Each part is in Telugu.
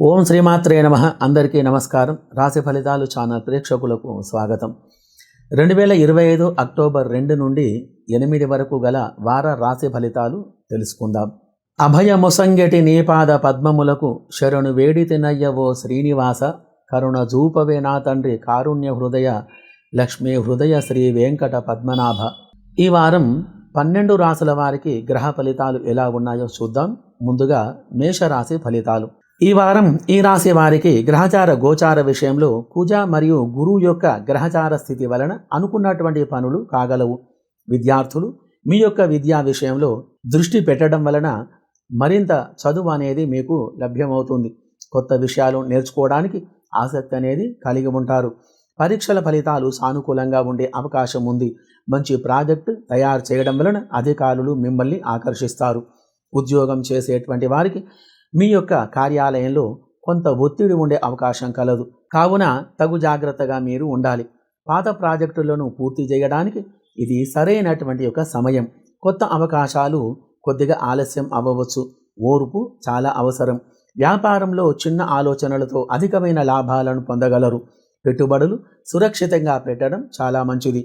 ఓం శ్రీమాత్రే నమ. అందరికీ నమస్కారం. రాశి ఫలితాలు ఛానల్ ప్రేక్షకులకు స్వాగతం. రెండు వేల ఇరవై ఐదు అక్టోబర్ రెండు నుండి ఎనిమిది వరకు గల వార రాశి ఫలితాలు తెలుసుకుందాం. అభయ ముసంగటి నీపాద పద్మములకు శరణు వేడి తినయ్యవో శ్రీనివాస కరుణ జూపవే నా తండ్రి కారుణ్య హృదయ లక్ష్మీ హృదయ శ్రీ వెంకట పద్మనాభ. ఈ వారం పన్నెండు రాసుల వారికి గ్రహ ఫలితాలు ఎలా ఉన్నాయో చూద్దాం. ముందుగా మేషరాశి ఫలితాలు. ఈ వారం ఈ రాశి వారికి గ్రహచార గోచార విషయంలో కుజ మరియు గురువు యొక్క గ్రహచార స్థితి వలన అనుకున్నటువంటి పనులు కాగలవు. విద్యార్థులు మీ యొక్క విద్యా విషయంలో దృష్టి పెట్టడం వలన మరింత చదువు అనేది మీకు లభ్యమవుతుంది. కొత్త విషయాలు నేర్చుకోవడానికి ఆసక్తి అనేది కలిగి ఉంటారు. పరీక్షల ఫలితాలు సానుకూలంగా ఉండే అవకాశం ఉంది. మంచి ప్రాజెక్టు తయారు చేయడం వలన అధికారులు మిమ్మల్ని ఆకర్షిస్తారు. ఉద్యోగం చేసేటువంటి వారికి మీ యొక్క కార్యాలయంలో కొంత ఒత్తిడి ఉండే అవకాశం కలదు. కావున తగు జాగ్రత్తగా మీరు ఉండాలి. పాత ప్రాజెక్టులను పూర్తి చేయడానికి ఇది సరైనటువంటి ఒక సమయం. కొత్త అవకాశాలు కొద్దిగా ఆలస్యం అవ్వవచ్చు. ఓర్పు చాలా అవసరం. వ్యాపారంలో చిన్న ఆలోచనలతో అధికమైన లాభాలను పొందగలరు. పెట్టుబడులు సురక్షితంగా పెట్టడం చాలా మంచిది.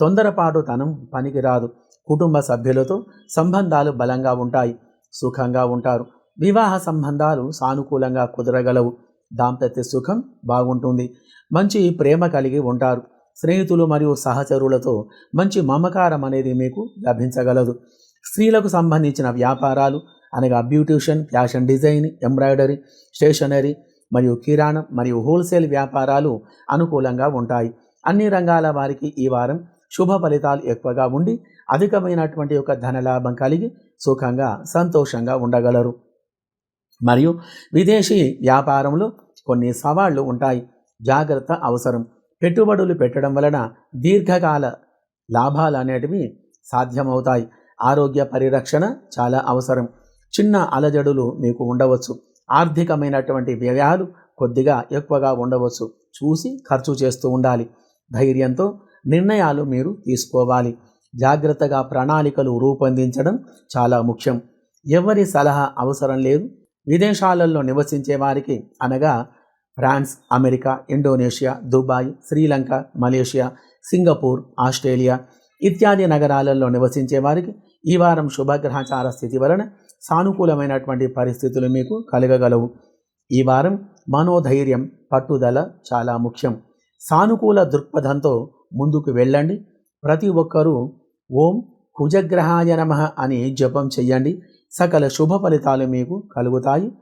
తొందరపాటు తనం పనికిరాదు. కుటుంబ సభ్యులతో సంబంధాలు బలంగా ఉంటాయి. సుఖంగా ఉంటారు. వివాహ సంబంధాలు సానుకూలంగా కుదరగలవు. దాంపత్య సుఖం బాగుంటుంది. మంచి ప్రేమ కలిగి ఉంటారు. స్నేహితులు మరియు సహచరులతో మంచి మమకారం అనేది మీకు లభించగలదు. స్త్రీలకు సంబంధించిన వ్యాపారాలు అనగా beautician fashion design embroidery stationery మరియు కిరాణం మరియు హోల్సేల్ వ్యాపారాలు అనుకూలంగా ఉంటాయి. అన్ని రంగాల వారికి ఈ వారం శుభ ఫలితాలు ఎక్కువగా ఉండి అధికమైనటువంటి యొక్క ధనలాభం కలిగి సుఖంగా సంతోషంగా ఉండగలరు. మరియు విదేశీ వ్యాపారంలో కొన్ని సవాళ్ళు ఉంటాయి. జాగ్రత్త అవసరం. పెట్టుబడులు పెట్టడం వలన దీర్ఘకాల లాభాలు అనేటివి సాధ్యమవుతాయి. ఆరోగ్య పరిరక్షణ చాలా అవసరం. చిన్న అలజడులు మీకు ఉండవచ్చు. ఆర్థికమైనటువంటి వ్యయాలు కొద్దిగా ఎక్కువగా ఉండవచ్చు. చూసి ఖర్చు చేస్తూ ఉండాలి. ధైర్యంతో నిర్ణయాలు మీరు తీసుకోవాలి. జాగ్రత్తగా ప్రణాళికలు రూపొందించడం చాలా ముఖ్యం. ఎవరి సలహా అవసరం లేదు. విదేశాలలో నివసించే వారికి అనగా France America Indonesia Dubai Sri Lanka Malaysia Singapore Australia ఇత్యాది నగరాలలో నివసించే వారికి ఈ వారం శుభగ్రహచార స్థితి వలన సానుకూలమైనటువంటి పరిస్థితులు మీకు కలగగలవు. ఈ వారం మనోధైర్యం పట్టుదల చాలా ముఖ్యం. సానుకూల దృక్పథంతో ముందుకు వెళ్ళండి. ప్రతి ఒక్కరూ ఓం కుజగ్రహాయ నమ అని జపం చెయ్యండి. సకల శుభ ఫలితాలు మీకు కలుగుతాయి.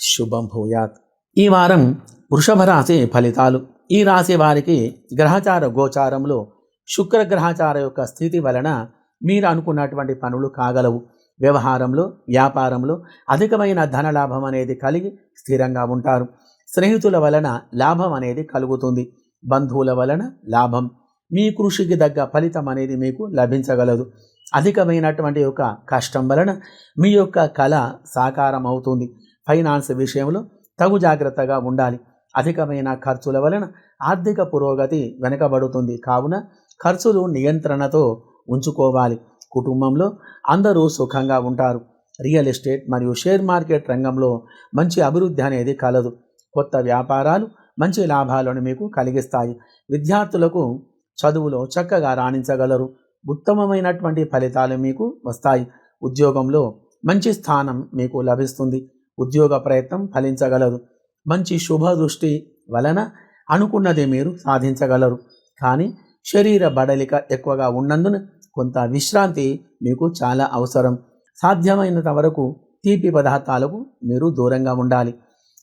శుభం భూయాత్. ఈ వారం వృషభ రాశి ఫలితాలు. ఈ రాశి వారికి గ్రహచార గోచారంలో శుక్రగ్రహచార యొక్క స్థితి వలన మీరు అనుకున్నటువంటి పనులు కాగలవు. వ్యవహారంలో వ్యాపారంలో అధికమైన ధనలాభం అనేది కలిగి స్థిరంగా ఉంటారు. స్నేహితుల వలన లాభం అనేది కలుగుతుంది. బంధువుల వలన లాభం. మీ కృషికి తగ్గ ఫలితం అనేది మీకు లభించగలదు. అధికమైనటువంటి యొక్క కష్టం వలన మీ యొక్క కళ సాకారం అవుతుంది. ఫైనాన్స్ విషయంలో తగు జాగ్రత్తగా ఉండాలి. అధికమైన ఖర్చుల వలన ఆర్థిక పురోగతి వెనుకబడుతుంది. కావున ఖర్చులు నియంత్రణతో ఉంచుకోవాలి. కుటుంబంలో అందరూ సుఖంగా ఉంటారు. రియల్ ఎస్టేట్ మరియు షేర్ మార్కెట్ రంగంలో మంచి అభివృద్ధి అనేది కలదు. కొత్త వ్యాపారాలు మంచి లాభాలను మీకు కలిగిస్తాయి. విద్యార్థులకు చదువులో చక్కగా రాణించగలరు. ఉత్తమమైనటువంటి ఫలితాలు మీకు వస్తాయి. ఉద్యోగంలో మంచి స్థానం మీకు లభిస్తుంది. ఉద్యోగ ప్రయత్నం ఫలించగలదు మంచి శుభ దృష్టి వలన అనుకున్నది మీరు సాధించగలరు. కానీ శరీర బడలిక ఎక్కువగా ఉన్నందున కొంత విశ్రాంతి మీకు చాలా అవసరం. సాధ్యమైనంత వరకు తీపి పదార్థాలకు మీరు దూరంగా ఉండాలి.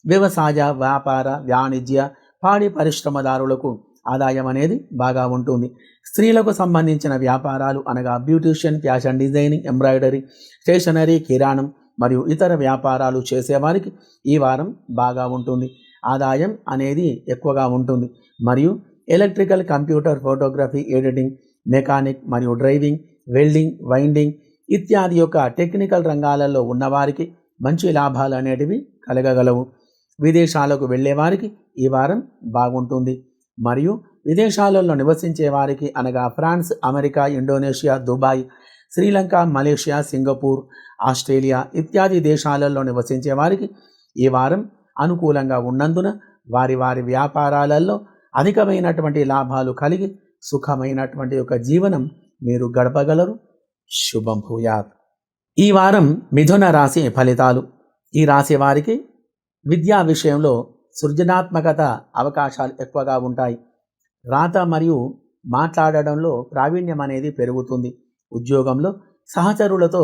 వ్యవసాయ వ్యాపార వాణిజ్య పాడి పరిశ్రమదారులకు ఆదాయం అనేది బాగా ఉంటుంది. స్త్రీలకు సంబంధించిన వ్యాపారాలు అనగా beautician fashion designing embroidery stationery కిరాణం మరియు ఇతర వ్యాపారాలు చేసేవారికి ఈ వారం బాగా ఉంటుంది. ఆదాయం అనేది ఎక్కువగా ఉంటుంది. మరియు electrical computer photography editing mechanic మరియు డ్రైవింగ్ వెల్డింగ్ వైండింగ్ ఇత్యాది యొక్క టెక్నికల్ రంగాలలో ఉన్నవారికి మంచి లాభాలు అనేటివి కలగగలవు. విదేశాలకు వెళ్ళేవారికి ఈ వారం బాగుంటుంది. మరియు విదేశాలలో నివసించే వారికి అనగా France America Indonesia Dubai Sri Lanka Malaysia Singapore Australia ఇత్యాది దేశాలలో నివసించే వారికి ఈ వారం అనుకూలంగా ఉన్నందున వారి వారి వ్యాపారాలలో అధికమైనటువంటి లాభాలు కలిగి సుఖమైనటువంటి ఒక జీవనం మీరు గడపగలరు. శుభం భూయాత్. ఈ వారం మిథున రాశి ఫలితాలు. ఈ రాశి వారికి విద్యా విషయంలో సృజనాత్మకత అవకాశాలు ఎక్కువగా ఉంటాయి. రాత మరియు మాట్లాడడంలో ప్రావీణ్యం అనేది పెరుగుతుంది. ఉద్యోగంలో సహచరులతో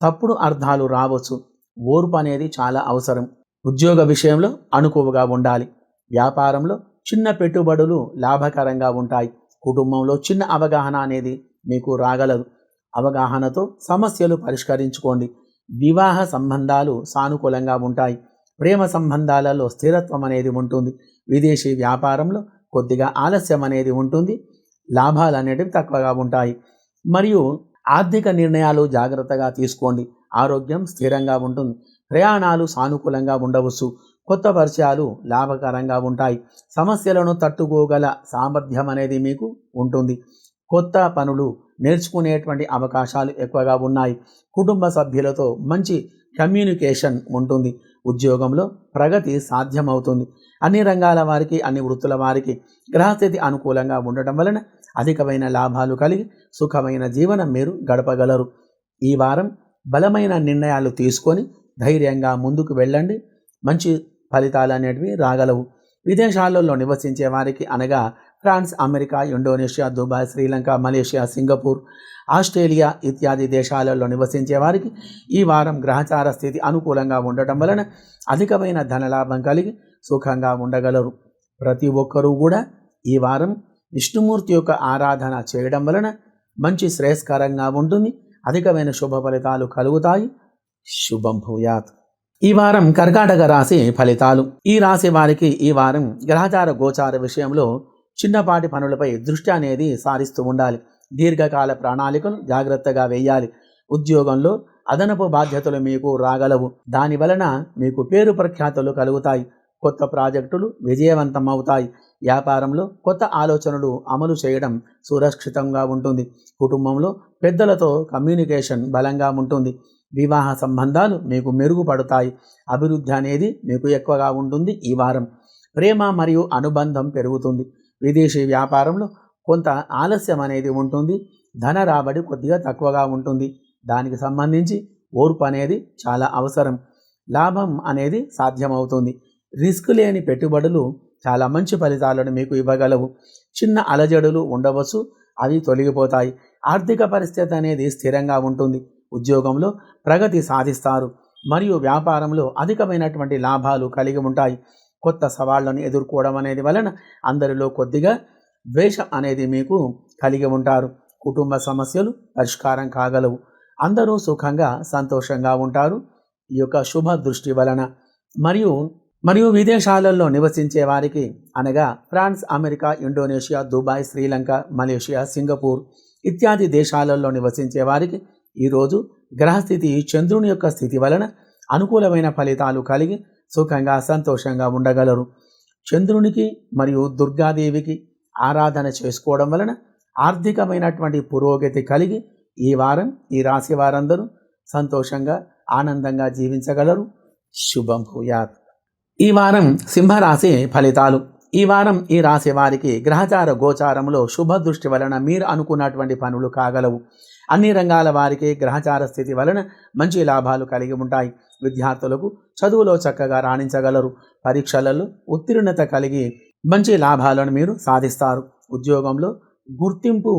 తప్పుడు అర్థాలు రావచ్చు. ఓర్పు అనేది చాలా అవసరం. ఉద్యోగ విషయంలో అనుకువగా ఉండాలి. వ్యాపారంలో చిన్న పెట్టుబడులు లాభకరంగా ఉంటాయి. కుటుంబంలో చిన్న అవగాహన అనేది మీకు రాగలదు. అవగాహనతో సమస్యలు పరిష్కరించుకోండి. వివాహ సంబంధాలు సానుకూలంగా ఉంటాయి. ప్రేమ సంబంధాలలో స్థిరత్వం అనేది ఉంటుంది. విదేశీ వ్యాపారంలో కొద్దిగా ఆలస్యం అనేది ఉంటుంది. లాభాలు అనేటివి తక్కువగా ఉంటాయి. మరియు ఆర్థిక నిర్ణయాలు జాగ్రత్తగా తీసుకోండి. ఆరోగ్యం స్థిరంగా ఉంటుంది. ప్రయాణాలు సానుకూలంగా ఉండవచ్చు. కొత్త పరిచయాలు లాభకరంగా ఉంటాయి. సమస్యలను తట్టుకోగల సామర్థ్యం అనేది మీకు ఉంటుంది. కొత్త పనులు నేర్చుకునేటువంటి అవకాశాలు ఎక్కువగా ఉన్నాయి. కుటుంబ సభ్యులతో మంచి కమ్యూనికేషన్ ఉంటుంది. ఉద్యోగంలో ప్రగతి సాధ్యమవుతుంది. అన్ని రంగాల వారికి అన్ని వృత్తుల వారికి గ్రహస్థితి అనుకూలంగా ఉండటం వలన అధికమైన లాభాలు కలిగి సుఖమైన జీవనం మీరు గడపగలరు. ఈ వారం బలమైన నిర్ణయాలు తీసుకొని ధైర్యంగా ముందుకు వెళ్ళండి. మంచి ఫలితాలు అనేటివి రాగలవు. విదేశాలలో నివసించే వారికి అనగా France America Indonesia Dubai Sri Lanka Malaysia Singapore Australia ఇత్యాది దేశాలలో నివసించే వారికి ఈ వారం గ్రహచార స్థితి అనుకూలంగా ఉండటం వలన అధికమైన ధనలాభం కలిగి సుఖంగా ఉండగలరు. ప్రతి ఒక్కరూ కూడా ఈ వారం విష్ణుమూర్తి యొక్క ఆరాధన చేయడం వలన మంచి శ్రేయస్కరంగా ఉంటుంది. అధికమైన శుభ ఫలితాలు కలుగుతాయి. శుభం భూయాత్. ఈ వారం కర్కాటక రాశి ఫలితాలు. ఈ రాశి వారికి ఈ వారం గ్రహచార గోచార విషయంలో చిన్నపాటి పనులపై దృష్టి అనేది సారిస్తూ ఉండాలి. దీర్ఘకాల ప్రణాళికలు జాగ్రత్తగా వేయాలి. ఉద్యోగంలో అదనపు బాధ్యతలు మీకు రాగలవు. దాని వలన మీకు పేరు ప్రఖ్యాతులు కలుగుతాయి. కొత్త ప్రాజెక్టులు విజయవంతం అవుతాయి. వ్యాపారంలో కొత్త ఆలోచనలు అమలు చేయడం సురక్షితంగా ఉంటుంది. కుటుంబంలో పెద్దలతో కమ్యూనికేషన్ బలంగా ఉంటుంది. వివాహ సంబంధాలు మీకు మెరుగుపడతాయి. అభివృద్ధి అనేది మీకు ఎక్కువగా ఉంటుంది ఈ వారం. ప్రేమ మరియు అనుబంధం పెరుగుతుంది. విదేశీ వ్యాపారంలో కొంత ఆలస్యం అనేది ఉంటుంది. ధన రాబడి కొద్దిగా తక్కువగా ఉంటుంది. దానికి సంబంధించి ఓర్పు అనేది చాలా అవసరం. లాభం అనేది సాధ్యమవుతుంది. రిస్క్ లేని పెట్టుబడులు చాలా మంచి ఫలితాలను మీకు ఇవ్వగలవు. చిన్న అలజడులు ఉండవచ్చు. అవి తొలగిపోతాయి. ఆర్థిక పరిస్థితి అనేది స్థిరంగా ఉంటుంది. ఉద్యోగంలో ప్రగతి సాధిస్తారు. మరియు వ్యాపారంలో అధికమైనటువంటి లాభాలు కలిగి ఉంటాయి. కొత్త సవాళ్ళను ఎదుర్కోవడం అనేది వలన అందరిలో కొద్దిగా ద్వేషం అనేది మీకు కలిగి ఉంటారు. కుటుంబ సమస్యలు పరిష్కారం కాగలవు. అందరూ సుఖంగా సంతోషంగా ఉంటారు. ఈ యొక్క శుభ దృష్టి వలన. మరియు మరియు విదేశాలలో నివసించే వారికి అనగా France America Indonesia Dubai Sri Lanka Malaysia Singapore ఇత్యాది దేశాలలో నివసించే వారికి ఈరోజు గ్రహస్థితి చంద్రుని యొక్క స్థితి వలన అనుకూలమైన ఫలితాలు కలిగి సుఖంగా సంతోషంగా ఉండగలరు. చంద్రునికి మరియు దుర్గాదేవికి ఆరాధన చేసుకోవడం వలన ఆర్థికమైనటువంటి పురోగతి కలిగి ఈ వారం ఈ రాశి వారందరూ సంతోషంగా ఆనందంగా జీవించగలరు. శుభం భూయాత్. ఈ వారం సింహరాశి ఫలితాలు. ఈ వారం ఈ రాశి వారికి గ్రహచార గోచారంలో శుభ దృష్టి వలన మీరు అనుకున్నటువంటి పనులు కాగలవు. అన్ని రంగాల వారికి గ్రహచార స్థితి వలన మంచి లాభాలు కలిగి ఉంటాయి. విద్యార్థులకు చదువులో చక్కగా రాణించగలరు. పరీక్షలలో ఉత్తీర్ణత కలిగి మంచి లాభాలను మీరు సాధిస్తారు. ఉద్యోగంలో గుర్తింపు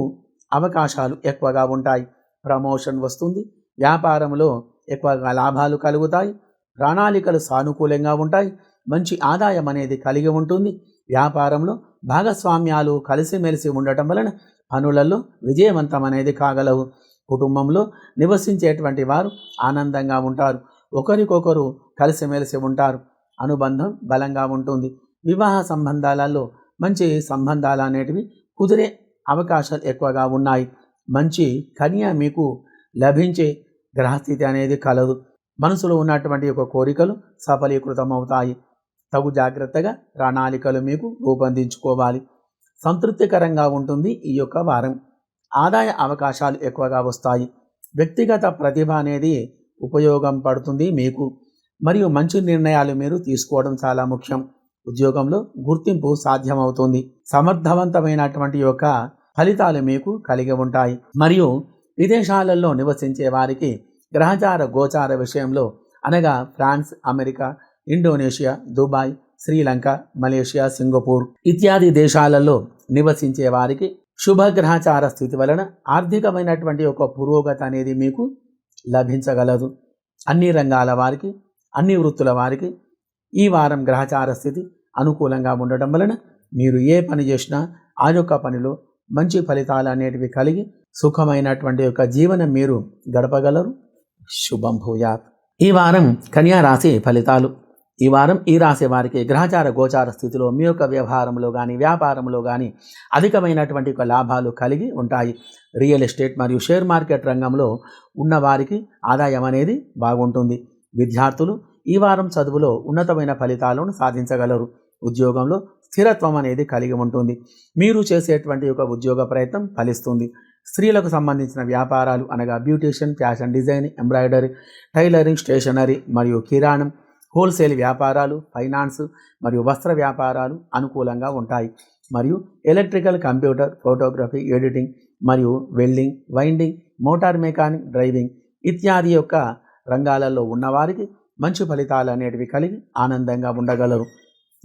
అవకాశాలు ఎక్కువగా ఉంటాయి. ప్రమోషన్ వస్తుంది. వ్యాపారంలో ఎక్కువగా లాభాలు కలుగుతాయి. ప్రణాళికలు సానుకూలంగా ఉంటాయి. మంచి ఆదాయం అనేది కలిగి ఉంటుంది. వ్యాపారంలో భాగస్వామ్యాలు కలిసిమెలిసి ఉండటం వలన పనులలో విజయవంతం అనేది కాగలవు. కుటుంబంలో నివసించేటువంటి వారు ఆనందంగా ఉంటారు. ఒకరికొకరు కలిసిమెలిసి ఉంటారు. అనుబంధం బలంగా ఉంటుంది. వివాహ సంబంధాలలో మంచి సంబంధాలు అనేటివి కుదిరే అవకాశాలు ఎక్కువగా ఉన్నాయి. మంచి కన్య మీకు లభించే గ్రహస్థితి అనేది కలదు. మనసులో ఉన్నటువంటి ఒక కోరికలు సఫలీకృతం అవుతాయి తగు జాగ్రత్తగా ప్రణాళికలు మీకు రూపొందించుకోవాలి. సంతృప్తికరంగా ఉంటుంది ఈ యొక్క వారం. ఆదాయ అవకాశాలు ఎక్కువగా వస్తాయి. వ్యక్తిగత ప్రతిభ అనేది ఉపయోగం పడుతుంది మీకు. మరియు మంచి నిర్ణయాలు మీరు తీసుకోవడం చాలా ముఖ్యం. ఉద్యోగంలో గుర్తింపు సాధ్యమవుతుంది. సమర్థవంతమైనటువంటి యొక్క ఫలితాలు మీకు కలిగి ఉంటాయి. మరియు విదేశాలలో నివసించే వారికి గ్రహచార గోచార విషయంలో అనగా France America Indonesia Dubai Sri Lanka Malaysia Singapore ఇత్యాది దేశాలలో నివసించే వారికి శుభగ్రహచార స్థితి వలన ఆర్థికమైనటువంటి ఒక పురోగతి అనేది మీకు లభించగలదు. అన్ని రంగాల వారికి అన్ని వృత్తుల వారికి ఈ వారం గ్రహచార స్థితి అనుకూలంగా ఉండటం వలన మీరు ఏ పని చేసినా ఆ యొక్క పనిలో మంచి ఫలితాలు అనేటివి కలిగి సుఖమైనటువంటి యొక్క జీవనం మీరు గడపగలరు. శుభం భూయాత్. ఈ వారం కన్యా రాశి ఫలితాలు. ఈ వారం ఈ రాశి వారికి గ్రహచార గోచార స్థితిలో మీ యొక్క వ్యవహారంలో కానీ వ్యాపారంలో కానీ అధికమైనటువంటి ఒక లాభాలు కలిగి ఉంటాయి. రియల్ ఎస్టేట్ మరియు షేర్ మార్కెట్ రంగంలో ఉన్న వారికి ఆదాయం అనేది బాగుంటుంది. విద్యార్థులు ఈ వారం చదువులో ఉన్నతమైన ఫలితాలను సాధించగలరు. ఉద్యోగంలో స్థిరత్వం అనేది కలిగి ఉంటుంది. మీరు చేసేటువంటి ఒక ఉద్యోగ ప్రయత్నం ఫలిస్తుంది. స్త్రీలకు సంబంధించిన వ్యాపారాలు అనగా beautician fashion design embroidery tailoring stationery మరియు కిరాణం హోల్సేల్ వ్యాపారాలు ఫైనాన్స్ మరియు వస్త్ర వ్యాపారాలు అనుకూలంగా ఉంటాయి. మరియు ఎలక్ట్రికల్ కంప్యూటర్ ఫోటోగ్రఫీ ఎడిటింగ్ మరియు welding winding motor mechanic driving ఇత్యాది యొక్క రంగాలలో ఉన్నవారికి మంచి ఫలితాలు అనేటివి కలిగి ఆనందంగా ఉండగలరు.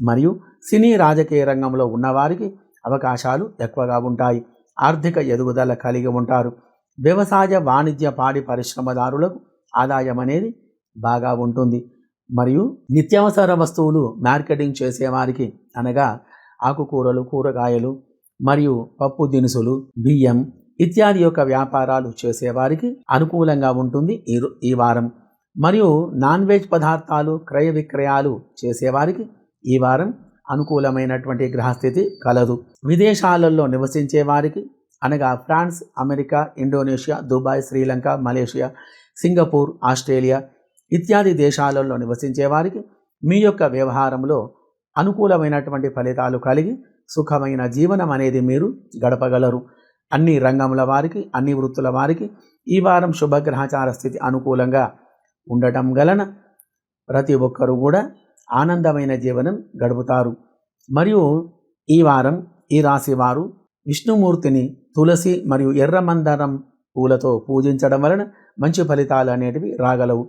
మరియు సినీ రాజకీయ రంగంలో ఉన్నవారికి అవకాశాలు ఎక్కువగా ఉంటాయి. ఆర్థిక ఎదుగుదల కలిగి ఉంటారు. వ్యవసాయ వాణిజ్య పాడి పరిశ్రమదారులకు ఆదాయం అనేది బాగా ఉంటుంది. మరియు నిత్యావసర వస్తువులు మార్కెటింగ్ చేసేవారికి అనగా ఆకుకూరలు కూరగాయలు మరియు పప్పు దినుసులు బియ్యం ఇత్యాది యొక్క వ్యాపారాలు చేసేవారికి అనుకూలంగా ఉంటుంది ఈ రో- ఈ వారం. మరియు నాన్ వెజ్ పదార్థాలు క్రయ విక్రయాలు చేసేవారికి ఈ వారం అనుకూలమైనటువంటి గ్రహస్థితి కలదు. విదేశాలలో నివసించే వారికి అనగా France America Indonesia Dubai Sri Lanka Malaysia Singapore Australia ఇత్యాది దేశాలలో నివసించే వారికి మీ యొక్క వ్యవహారంలో అనుకూలమైనటువంటి ఫలితాలు కలిగి సుఖమైన జీవనం అనేది మీరు గడపగలరు. అన్ని రంగముల వారికి అన్ని వృత్తుల వారికి ఈ వారం శుభగ్రహచార స్థితి అనుకూలంగా ఉండటం గలన ప్రతి ఒక్కరూ కూడా ఆనందమైన జీవనం గడుపుతారు. మరియు ఈ వారం ఈ రాశి వారు విష్ణుమూర్తిని తులసి మరియు ఎర్రమందరం పూలతో పూజించడం వలన మంచి ఫలితాలు అనేటివి రాగలవు.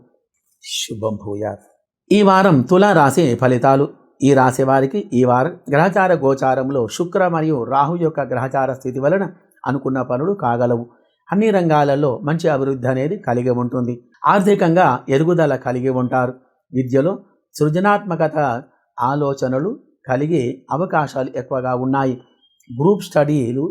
శుభం భూయాత్. ఈ వారం తులారాశి ఫలితాలు. ఈ రాశి వారికి ఈ వారం గ్రహచార గోచారంలో శుక్ర మరియు రాహు యొక్క గ్రహచార స్థితి వలన అనుకున్న పనులు కాగలవు. అన్ని రంగాలలో మంచి అభివృద్ధి అనేది కలిగి ఉంటుంది. ఆర్థికంగా ఎదుగుదల కలిగి ఉంటారు. విద్యలో సృజనాత్మకత ఆలోచనలు కలిగే అవకాశాలు ఎక్కువగా ఉన్నాయి. గ్రూప్ స్టడీలు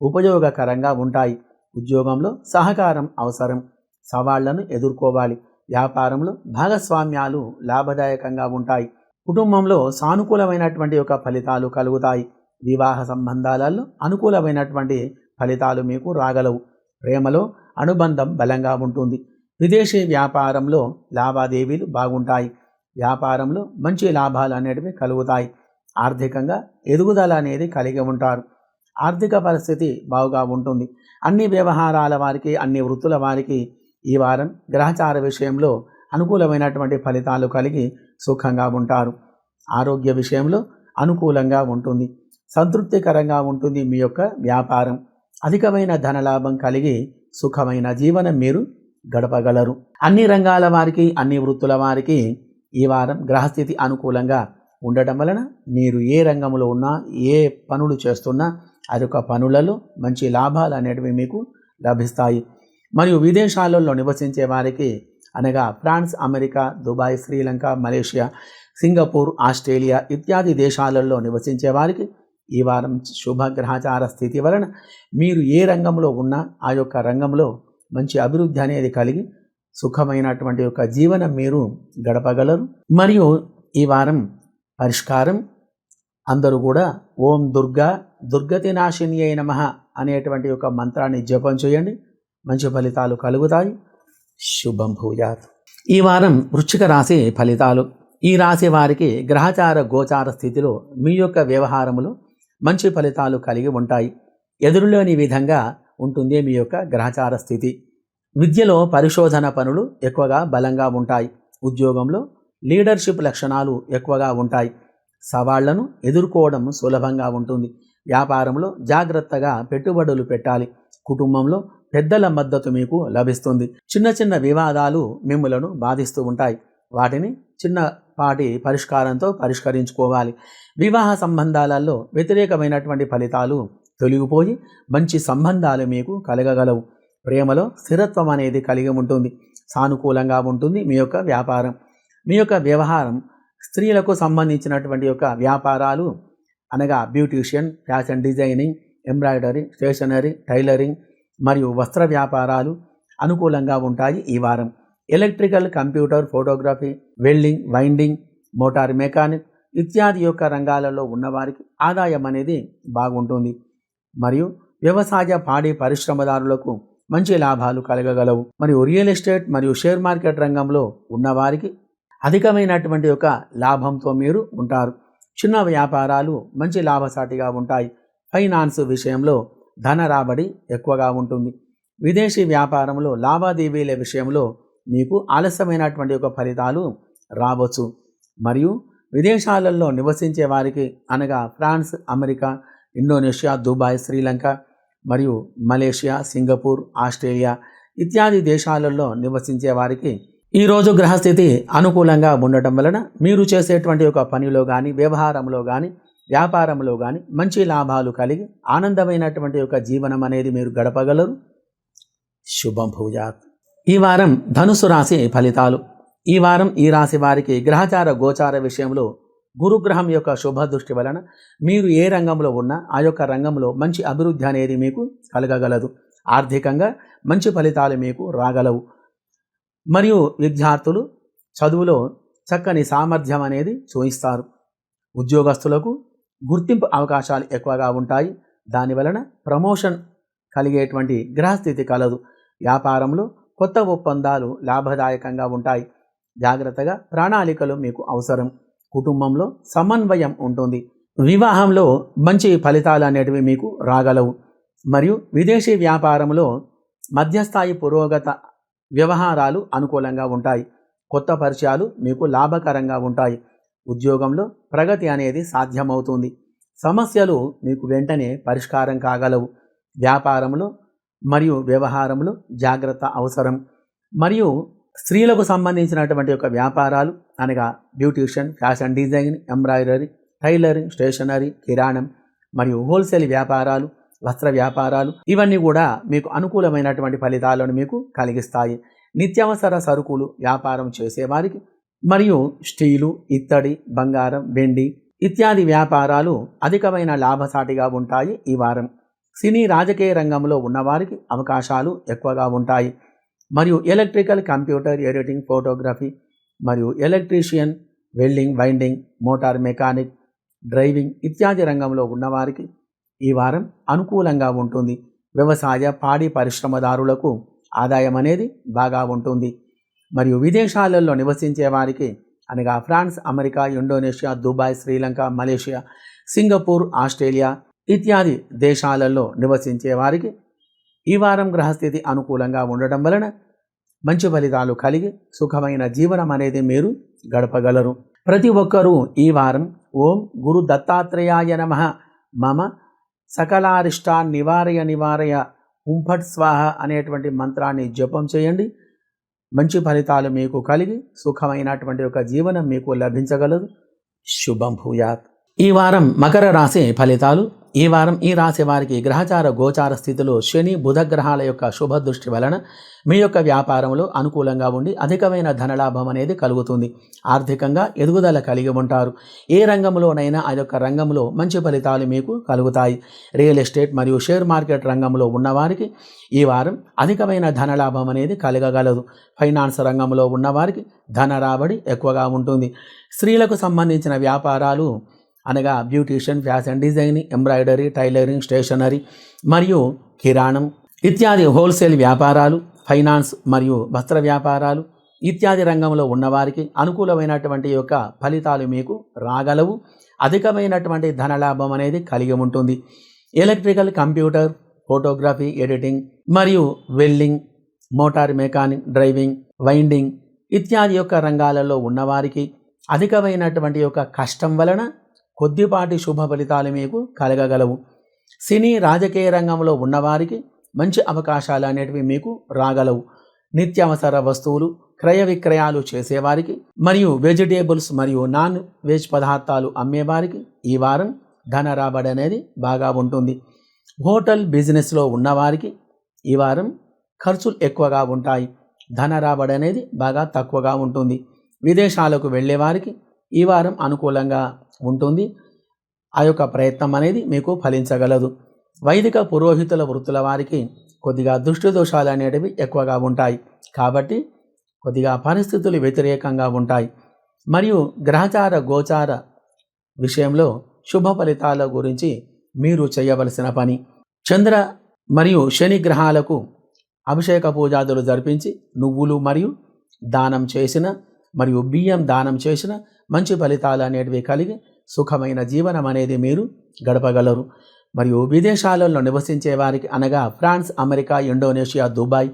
ఉపయోగకరంగా ఉంటాయి. ఉద్యోగంలో సహకారం అవసరం. సవాళ్ళను ఎదుర్కోవాలి. వ్యాపారంలో భాగస్వామ్యాలు లాభదాయకంగా ఉంటాయి. కుటుంబంలో సానుకూలమైనటువంటి యొక్క ఫలితాలు కలుగుతాయి. వివాహ సంబంధాలలో అనుకూలమైనటువంటి ఫలితాలు మీకు రాగలవు. ప్రేమలో అనుబంధం బలంగా ఉంటుంది. విదేశీ వ్యాపారంలో లావాదేవీలు బాగుంటాయి. వ్యాపారంలో మంచి లాభాలు అనేటివి కలుగుతాయి. ఆర్థికంగా ఎదుగుదల అనేది కలిగి ఉంటారు. ఆర్థిక పరిస్థితి బాగుగా ఉంటుంది. అన్ని వ్యవహారాల వారికి అన్ని వృత్తుల వారికి ఈ వారం గ్రహచార విషయంలో అనుకూలమైనటువంటి ఫలితాలు కలిగి సుఖంగా ఉంటారు. ఆరోగ్య విషయంలో అనుకూలంగా ఉంటుంది. సంతృప్తికరంగా ఉంటుంది మీ యొక్క వ్యాపారం. అధికమైన ధనలాభం కలిగి సుఖమైన జీవనం మీరు గడపగలరు. అన్ని రంగాల వారికి అన్ని వృత్తుల వారికి ఈ వారం గ్రహస్థితి అనుకూలంగా ఉండటం వలన మీరు ఏ రంగంలో ఉన్నా ఏ పనులు చేస్తున్నా అదొక పనులలో మంచి లాభాలు అనేటివి మీకు లభిస్తాయి. మరియు విదేశాలలో నివసించే వారికి అనగా France America Dubai Sri Lanka Malaysia Singapore Australia ఇత్యాది దేశాలలో నివసించే వారికి ఈ వారం శుభగ్రహచార స్థితి వలన మీరు ఏ రంగంలో ఉన్నా ఆ యొక్క రంగంలో మంచి అభివృద్ధి అనేది కలిగి సుఖమైనటువంటి యొక్క జీవనం మీరు గడపగలరు. మరియు ఈ వారం పరిష్కారం అందరూ కూడా ఓం దుర్గా దుర్గతి నాశిని అయిన నమః అనేటువంటి యొక్క మంత్రాన్ని జపం చేయండి. మంచి ఫలితాలు కలుగుతాయి. శుభం భూయాత్. ఈ వారం వృశ్చిక రాశి ఫలితాలు. ఈ రాశి వారికి గ్రహచార గోచార స్థితిలో మీ యొక్క వ్యవహారములు మంచి ఫలితాలు కలిగి ఉంటాయి. ఎదురులేని విధంగా ఉంటుంది మీ యొక్క గ్రహచార స్థితి. విద్యలో పరిశోధన పనులు ఎక్కువగా బలంగా ఉంటాయి. ఉద్యోగంలో లీడర్షిప్ లక్షణాలు ఎక్కువగా ఉంటాయి. సవాళ్ళను ఎదుర్కోవడం సులభంగా ఉంటుంది. వ్యాపారంలో జాగ్రత్తగా పెట్టుబడులు పెట్టాలి. కుటుంబంలో పెద్దల మద్దతు మీకు లభిస్తుంది. చిన్న చిన్న వివాదాలు మిమ్మలను బాధిస్తూ ఉంటాయి. వాటిని చిన్నపాటి పరిష్కారంతో పరిష్కరించుకోవాలి. వివాహ సంబంధాలలో వ్యతిరేకమైనటువంటి ఫలితాలు తొలగిపోయి మంచి సంబంధాలు మీకు కలగగలవు. ప్రేమలో స్థిరత్వం అనేది కలిగి ఉంటుంది. సానుకూలంగా ఉంటుంది మీ యొక్క వ్యాపారం. మీ యొక్క వ్యవహారం స్త్రీలకు సంబంధించినటువంటి యొక్క వ్యాపారాలు అనగా beautician fashion designing embroidery stationery tailoring మరియు వస్త్ర వ్యాపారాలు అనుకూలంగా ఉంటాయి ఈ వారం. Electrical computer photography welding winding motor mechanic ఇత్యాది యొక్క రంగాలలో ఉన్నవారికి ఆదాయం అనేది బాగుంటుంది. మరియు వ్యవసాయ పాడి పరిశ్రమదారులకు మంచి లాభాలు కలగగలవు. మరియు రియల్ ఎస్టేట్ మరియు షేర్ మార్కెట్ రంగంలో ఉన్నవారికి అధికమైనటువంటి యొక్క లాభంతో మీరు ఉంటారు. చిన్న వ్యాపారాలు మంచి లాభసాటిగా ఉంటాయి. ఫైనాన్స్ విషయంలో ధన రాబడి ఎక్కువగా ఉంటుంది. విదేశీ వ్యాపారంలో లావాదేవీల విషయంలో మీకు ఆలస్యమైనటువంటి ఒక ఫలితాలు రావచ్చు. మరియు విదేశాలలో నివసించే వారికి అనగా France America Indonesia Dubai Sri Lanka మరియు మలేషియా సింగపూర్ ఆస్ట్రేలియా ఇత్యాది దేశాలలో నివసించే వారికి ఈరోజు గ్రహస్థితి అనుకూలంగా ఉండటం వలన మీరు చేసేటువంటి ఒక పనిలో కానీ వ్యవహారంలో కానీ వ్యాపారంలో కానీ మంచి లాభాలు కలిగి ఆనందమైనటువంటి ఒక జీవనం అనేది మీరు గడపగలరు. శుభం భూజాత్ ఈ వారం ధనుసు రాశి ఫలితాలు. ఈ వారం ఈ రాశి వారికి గ్రహచార గోచార విషయంలో గురుగ్రహం యొక్క శుభ దృష్టి వలన మీరు ఏ రంగంలో ఉన్నా ఆ యొక్క రంగంలో మంచి అభివృద్ధి అనేది మీకు కలగగలదు. ఆర్థికంగా మంచి ఫలితాలు మీకు రాగలవు. మరియు విద్యార్థులు చదువులో చక్కని సామర్థ్యం అనేది చూయిస్తారు. ఉద్యోగస్తులకు గుర్తింపు అవకాశాలు ఎక్కువగా ఉంటాయి. దాని వలన ప్రమోషన్ కలిగేటువంటి గ్రహస్థితి కలదు. వ్యాపారంలో కొత్త ఒప్పందాలు లాభదాయకంగా ఉంటాయి. జాగ్రత్తగా ప్రణాళికలు మీకు అవసరం. కుటుంబంలో సమన్వయం ఉంటుంది. వివాహంలో మంచి ఫలితాలు అనేటివి మీకు రాగలవు. మరియు విదేశీ వ్యాపారంలో మధ్యస్థాయి పురోగత వ్యవహారాలు అనుకూలంగా ఉంటాయి. కొత్త పరిచయాలు మీకు లాభకరంగా ఉంటాయి. ఉద్యోగంలో ప్రగతి అనేది సాధ్యమవుతుంది. సమస్యలు మీకు వెంటనే పరిష్కారం కాగలవు. వ్యాపారంలో మరియు వ్యవహారంలో జాగ్రత్త అవసరం. మరియు స్త్రీలకు సంబంధించినటువంటి యొక్క వ్యాపారాలు అనగా beautician fashion design embroidery tailoring stationery కిరాణం మరియు హోల్సేల్ వ్యాపారాలు వస్త్ర వ్యాపారాలు ఇవన్నీ కూడా మీకు అనుకూలమైనటువంటి ఫలితాలను మీకు కలిగిస్తాయి. నిత్యావసర సరుకులు వ్యాపారం చేసేవారికి మరియు స్టీలు ఇత్తడి బంగారం వెండి ఇత్యాది వ్యాపారాలు అధికమైన లాభసాటిగా ఉంటాయి ఈ వారం. సినీ రాజకీయ రంగంలో ఉన్నవారికి అవకాశాలు ఎక్కువగా ఉంటాయి. మరియు ఎలక్ట్రికల్ కంప్యూటర్ ఎడిటింగ్ ఫోటోగ్రఫీ మరియు electrician welding winding motor mechanic driving ఇత్యాది రంగంలో ఉన్నవారికి ఈ వారం అనుకూలంగా ఉంటుంది. వ్యవసాయ పాడి పరిశ్రమదారులకు ఆదాయం అనేది బాగా ఉంటుంది. మరియు విదేశాలలో నివసించే వారికి అనగా France America Indonesia Dubai Sri Lanka Malaysia Singapore Australia ఇత్యాది దేశాలలో నివసించే వారికి ఈ వారం గ్రహస్థితి అనుకూలంగా ఉండటం వలన మంచి ఫలితాలు కలిగి సుఖమైన జీవనం అనేది మీరు గడపగలరు. ప్రతి ఒక్కరూ ఈ వారం ఓం గురు దత్తాత్రేయాయ నమ. మమ సకలారిష్టా నివారయ నివారయ. హుంఫట్ స్వాహ అనేటువంటి మంత్రాన్ని జపం చేయండి. మంచి ఫలితాలు మీకు కలిగి సుఖమైనటువంటి ఒక జీవనం మీకు లభించగలదు. శుభం భూయాత్. ఈ వారం మకర రాశి ఫలితాలు ఈ వారం ఈ రాశి వారికి గ్రహచార గోచార స్థితిలో శని బుధ గ్రహాల యొక్క శుభ దృష్టి వలన మీ యొక్క వ్యాపారంలో అనుకూలంగా ఉండి అధికమైన ధనలాభం అనేది కలుగుతుంది. ఆర్థికంగా ఎదుగుదల కలిగి ఉంటారు. ఏ రంగంలోనైనా ఆ యొక్క రంగంలో మంచి ఫలితాలు మీకు కలుగుతాయి. రియల్ ఎస్టేట్ మరియు షేర్ మార్కెట్ రంగంలో ఉన్నవారికి ఈ వారం అధికమైన ధనలాభం అనేది కలగగలదు. ఫైనాన్స్ రంగంలో ఉన్నవారికి ధన రాబడి ఎక్కువగా ఉంటుంది. స్త్రీలకు సంబంధించిన వ్యాపారాలు అనగా beautician fashion designing embroidery tailoring stationery మరియు కిరాణం ఇత్యాది హోల్సేల్ వ్యాపారాలు ఫైనాన్స్ మరియు వస్త్ర వ్యాపారాలు ఇత్యాది రంగంలో ఉన్నవారికి అనుకూలమైనటువంటి యొక్క ఫలితాలు మీకు రాగలవు. అధికమైనటువంటి ధనలాభం అనేది కలిగి ఉంటుంది. ఎలక్ట్రికల్ కంప్యూటర్ ఫోటోగ్రఫీ ఎడిటింగ్ మరియు welding motor mechanic driving winding ఇత్యాది యొక్క రంగాలలో ఉన్నవారికి అధికమైనటువంటి యొక్క కష్టం వలన కొద్దిపాటి శుభ ఫలితాలు మీకు కలగగలవు. సినీ రాజకీయ రంగంలో ఉన్నవారికి మంచి అవకాశాలు అనేటివి మీకు రాగలవు. నిత్యావసర వస్తువులు క్రయ విక్రయాలు చేసేవారికి మరియు వెజిటేబుల్స్ మరియు నాన్ వెజ్ పదార్థాలు అమ్మేవారికి ఈ వారం ధన రాబడి అనేది బాగా ఉంటుంది. హోటల్ బిజినెస్లో ఉన్నవారికి ఈ వారం ఖర్చులు ఎక్కువగా ఉంటాయి. ధన రాబడి అనేది బాగా తక్కువగా ఉంటుంది. విదేశాలకు వెళ్ళేవారికి ఈ వారం అనుకూలంగా ఉంటుంది. ఆ యొక్క ప్రయత్నం అనేది మీకు ఫలించగలదు. వైదిక పురోహితుల వృత్తుల వారికి కొద్దిగా దృష్టి దోషాలు అనేటివి ఎక్కువగా ఉంటాయి. కాబట్టి కొద్దిగా పరిస్థితులు వ్యతిరేకంగా ఉంటాయి. మరియు గ్రహచార గోచార విషయంలో శుభ ఫలితాల గురించి మీరు చేయవలసిన పని. చంద్ర మరియు శని గ్రహాలకు అభిషేక పూజాదులు జరిపించి నువ్వులు మరియు దానం చేసిన మరియు బియ్యం దానం చేసిన మంచి ఫలితాలు అనేటివి కలిగి సుఖమైన జీవనం అనేది మీరు గడపగలరు. మరియు విదేశాలలో నివసించే వారికి అనగా France America Indonesia Dubai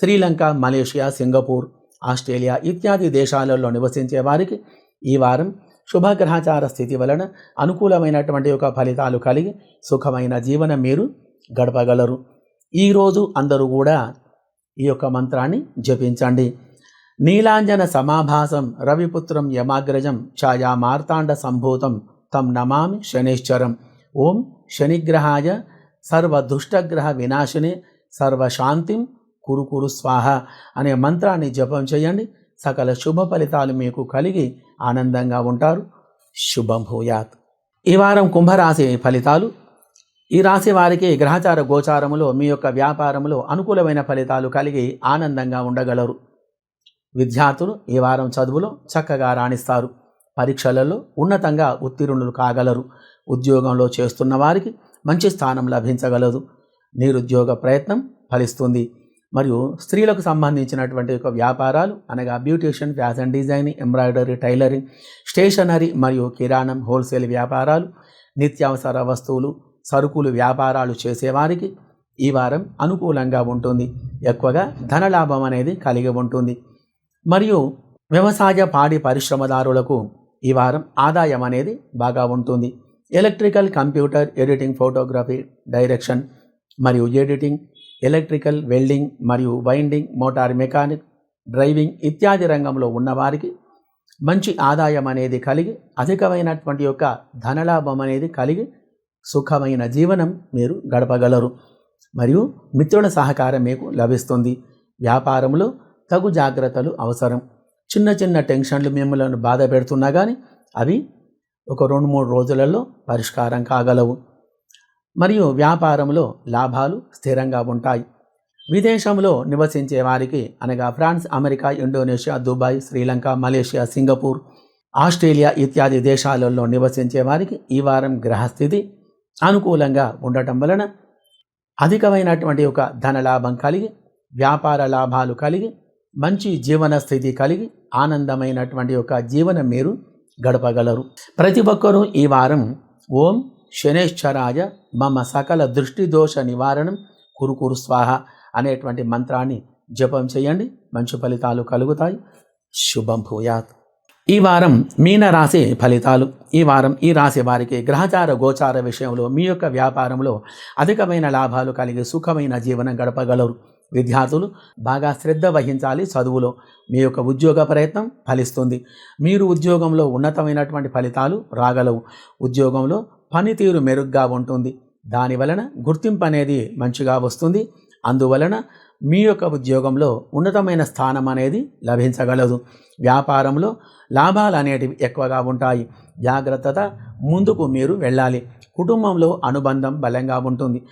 Sri Lanka Malaysia Singapore Australia ఇత్యాది దేశాలలో నివసించే వారికి ఈ వారం శుభగ్రహచార స్థితి వలన అనుకూలమైనటువంటి ఒక ఫలితాలు కలిగి సుఖమైన జీవనం మీరు గడపగలరు. ఈరోజు అందరూ కూడా ఈ యొక్క మంత్రాన్ని జపించండి. నీలాంజన సమాభాసం రవిపుత్రం యమాగ్రజం ఛాయా మార్తాండ సంభూతం తం నమామి శనేశ్వరం ఓం శనిగ్రహాయ సర్వదుష్టగ్రహ వినాశిని సర్వశాంతిం కురు కురు స్వాహ అనే మంత్రాన్ని జపం చేయండి. సకల శుభ ఫలితాలు మీకు కలిగి ఆనందంగా ఉంటారు. శుభం భూయాత్. ఈ వారం కుంభరాశి ఫలితాలు. ఈ రాశి వారికి గ్రహచార గోచారములో మీ యొక్క వ్యాపారంలో అనుకూలమైన ఫలితాలు కలిగి ఆనందంగా ఉండగలరు. విద్యార్థులు ఈ వారం చదువులో చక్కగా రాణిస్తారు. పరీక్షలలో ఉన్నతంగా ఉత్తీర్ణులు కాగలరు. ఉద్యోగంలో చేస్తున్న వారికి మంచి స్థానం లభించగలదు. నిరుద్యోగ ప్రయత్నం ఫలిస్తుంది. మరియు స్త్రీలకు సంబంధించినటువంటి ఒక వ్యాపారాలు అనగా beautician fashion designing embroidery tailoring stationery మరియు కిరాణం హోల్సేల్ వ్యాపారాలు నిత్యావసర వస్తువులు సరుకులు వ్యాపారాలు చేసేవారికి ఈ వారం అనుకూలంగా ఉంటుంది. ఎక్కువగా ధనలాభం అనేది కలిగి ఉంటుంది. మరియు వ్యవసాయ పాడి పరిశ్రమదారులకు ఈ వారం ఆదాయం అనేది బాగా ఉంటుంది. Electrical computer editing photography direction మరియు ఎడిటింగ్ ఎలక్ట్రికల్ వెల్డింగ్ మరియు వైండింగ్ మోటార్ మెకానిక్ డ్రైవింగ్ ఇత్యాది రంగంలో ఉన్నవారికి మంచి ఆదాయం అనేది కలిగి అధికమైనటువంటి యొక్క ధనలాభం అనేది కలిగి సుఖమైన జీవనం మీరు గడపగలరు. మరియు మిత్రుల సహకారం మీకు లభిస్తుంది. వ్యాపారంలో తగు జాగ్రత్తలు అవసరం. చిన్న చిన్న టెన్షన్లు మిమ్మల్ని బాధ పెడుతున్నా కానీ అవి ఒక రెండు మూడు రోజులలో పరిష్కారం కాగలవు. మరియు వ్యాపారంలో లాభాలు స్థిరంగా ఉంటాయి. విదేశంలో నివసించే వారికి అనగా France America Indonesia Dubai Sri Lanka Malaysia Singapore Australia ఇత్యాది దేశాలలో నివసించే వారికి ఈ వారం గ్రహస్థితి అనుకూలంగా ఉండటం వలన అధికమైనటువంటి ఒక ధనలాభం కలిగి వ్యాపార లాభాలు కలిగి మంచి జీవన స్థితి కలిగి ఆనందమైనటువంటి ఒక జీవనం మీరు గడపగలరు. ప్రతి ఒక్కరూ ఈ వారం ఓం శనేశ్వరాయ మమ సకల దృష్టి దోష నివారణం కురుకురు స్వాహ అనేటువంటి మంత్రాన్ని జపం చేయండి. మంచి ఫలితాలు కలుగుతాయి. శుభం భూయాత్. ఈ వారం మీన రాశి ఫలితాలు. ఈ వారం ఈ రాశి వారికి గ్రహచార గోచార విషయంలో మీ యొక్క వ్యాపారంలో అధికమైన లాభాలు కలిగి సుఖమైన జీవనం గడపగలరు. విద్యార్థులు బాగా శ్రద్ధ వహించాలి. చదువులో మీ యొక్క ఉద్యోగ ప్రయత్నం ఫలిస్తుంది. మీరు ఉద్యోగంలో ఉన్నతమైనటువంటి ఫలితాలు రాగలవు. ఉద్యోగంలో పనితీరు మెరుగ్గా ఉంటుంది. దాని వలన గుర్తింపు అనేది మంచిగా వస్తుంది. అందువలన మీ యొక్క ఉద్యోగంలో ఉన్నతమైన స్థానం అనేది లభించగలదు. వ్యాపారంలో లాభాలు అనేటివి ఎక్కువగా ఉంటాయి. జాగ్రత్తత ముందుకు మీరు వెళ్ళాలి. కుటుంబంలో అనుబంధం బలంగా ఉంటుంది.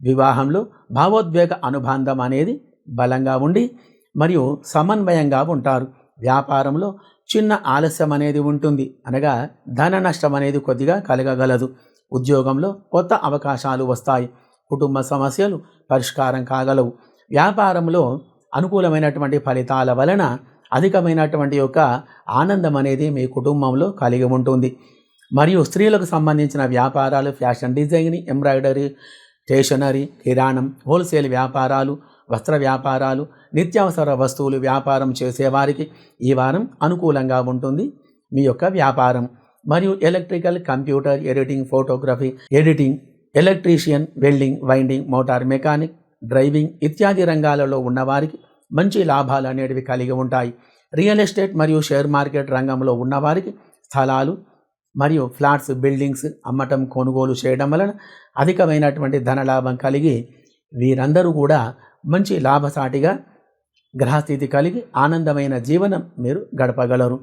వివాహంలో భావోద్వేగ అనుబంధం అనేది బలంగా ఉండి మరియు సమన్వయంగా ఉంటారు. వ్యాపారంలో చిన్న ఆలస్యం అనేది ఉంటుంది. అనగా ధన నష్టం అనేది కొద్దిగా కలగగలదు. ఉద్యోగంలో కొత్త అవకాశాలు వస్తాయి. కుటుంబ సమస్యలు పరిష్కారం కాగలవు. వ్యాపారంలో అనుకూలమైనటువంటి ఫలితాల వలన అధికమైనటువంటి యొక్క ఆనందం అనేది మీ కుటుంబంలో కలిగి ఉంటుంది. మరియు స్త్రీలకు సంబంధించిన వ్యాపారాలు ఫ్యాషన్ డిజైనింగ్ ఎంబ్రాయిడరీ స్టేషనరీ కిరాణం హోల్సేల్ వ్యాపారాలు వస్త్ర వ్యాపారాలు నిత్యావసర వస్తువులు వ్యాపారం చేసేవారికి ఈ వారం అనుకూలంగా ఉంటుంది. మీ యొక్క వ్యాపారం మరియు electrical computer editing photography editing electrician welding winding motor mechanic driving ఇత్యాది రంగాలలో ఉన్నవారికి మంచి లాభాలు అనేటివి కలిగి ఉంటాయి. రియల్ ఎస్టేట్ మరియు షేర్ మార్కెట్ రంగంలో ఉన్నవారికి స్థలాలు మరియు ఫ్లాట్స్ బిల్డింగ్స్ అమ్మటం కొనుగోలు చేయడం వలన అధికమైనటువంటి ధనలాభం కలిగి వీరందరూ కూడా మంచి లాభసాటిగా గ్రహస్థితి కలిగి ఆనందమైన జీవనం మీరు గడపగలరు.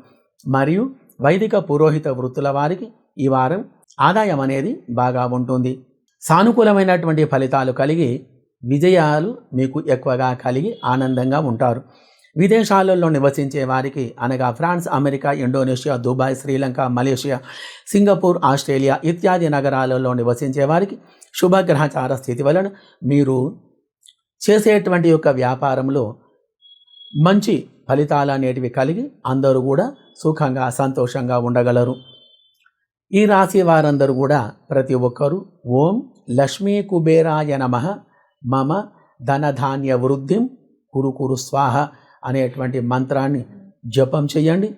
మరియు వైదిక పురోహిత వృత్తుల వారికి ఈ వారం ఆదాయం అనేది బాగా ఉంటుంది. సానుకూలమైనటువంటి ఫలితాలు కలిగి విజయాలు మీకు ఎక్కువగా కలిగి ఆనందంగా ఉంటారు. విదేశాలలో నివసించే వారికి అనగా France America Indonesia Dubai Sri Lanka Malaysia Singapore Australia ఇత్యాది నగరాలలో నివసించే వారికి శుభగ్రహచార స్థితి వలన మీరు చేసేటువంటి యొక్క వ్యాపారంలో మంచి ఫలితాలు అనేటివి కలిగి అందరూ కూడా సుఖంగా సంతోషంగా ఉండగలరు. ఈ రాశి వారందరూ కూడా ప్రతి ఒక్కరూ ఓం లక్ష్మీ కుబేరాయ నమ. మమ ధనధాన్య వృద్ధిం కురు కురు స్వాహ. అనేటువంటి మంత్రాన్ని జపం చేయండి.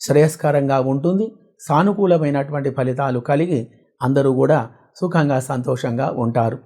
శ్రేయస్కరంగా ఉంటుంది. సానుకూలమైనటువంటి ఫలితాలు కలిగి అందరూ కూడా సుఖంగా సంతోషంగా ఉంటారు.